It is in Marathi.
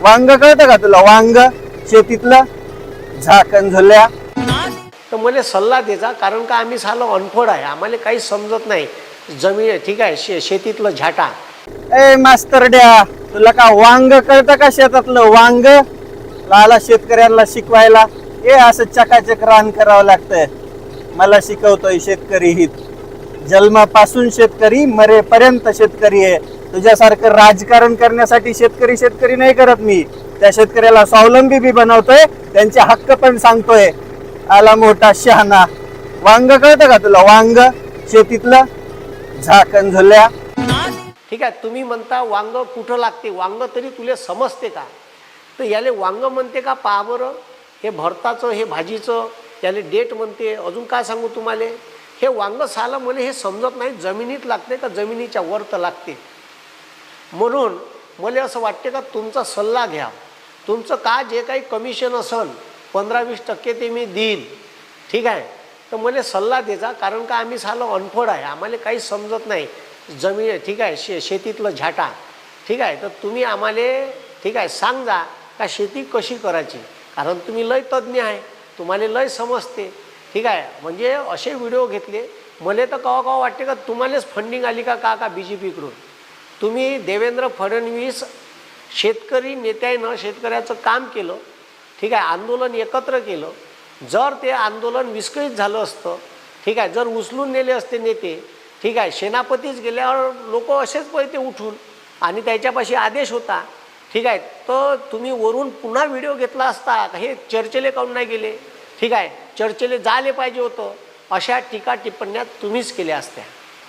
वांग कळतं का तुला? वांग शेतीतलं झाकण झुल्या तर मला सल्ला द्यायचा कारण का आम्ही सालं अनफोड आहे. आम्हाला काही समजत नाही. जमीन ठीक आहे शे शेतीतलं झाटा. ए मास्तरड्या तुला का वांग कळतं का शेतातलं? वांग? लाला शेतकऱ्यांना शिकवायला. ए असं चकाचक रान करावं लागतंय. मला शिकवतोय शेतकरी हित. जन्मापासून शेतकरी मरेपर्यंत शेतकरी आहे. तुझ्यासारखं राजकारण करण्यासाठी शेतकरी शेतकरी नाही करत मी. त्या शेतकऱ्याला स्वावलंबी बी बनवतोय त्यांचे हक्क पण सांगतोय. आला मोठा शहाणा. वांग कळतं का तुला? वांग शेतीतलं झाकण झुल्या. ठीक आहे तुम्ही म्हणता वांग कुठं लागते? वांग तरी तुला समजते का? तर याले वांग म्हणते का पहा बरं हे भरताचं हे भाजीचं? याले डेट म्हणते? अजून काय सांगू तुम्हाला? हे वांग सालं मला हे समजत नाही. जमिनीत लागते का? जमिनीच्या वर तर लागते. म्हणून मला असं वाटते का तुमचा सल्ला घ्या. तुमचं का जे काही कमिशन असेल पंधरा वीस टक्के ते मी देईन. ठीक आहे? तर मला सल्ला द्यायचा कारण का आम्ही सालं अनफोड आहे. आम्हाला काही समजत नाही. जमीन ठीक आहे? शे शेतीतलं झाटा. ठीक आहे? तर तुम्ही आम्हाला ठीक आहे? सांगा का शेती कशी करायची? कारण तुम्ही लय तज्ज्ञ आहे. तुम्हाला लय समजते. ठीक आहे? म्हणजे असे व्हिडिओ घेतले. मला तर कवा कवा वाटते का तुम्हालाच फंडिंग आली का का का बी जे पीकडून तुम्ही देवेंद्र फडणवीस शेतकरी नेत्यानं शेतकऱ्याचं काम केलं ठीक आहे आंदोलन एकत्र केलं जर ते आंदोलन विस्कळीत झालं असतं ठीक आहे जर उचलून नेले असते नेते ठीक आहे सेनापतीच गेल्यावर लोक असेच पळते उठून आणि त्याच्यापाशी आदेश होता ठीक आहे तर तुम्ही वरून पुन्हा व्हिडिओ घेतला असता हे चर्चेले काऊन नाही गेले? ठीक आहे चर्चेले जायले पाहिजे होतं अशा टीका टिप्पण्या तुम्हीच केल्या असत्या.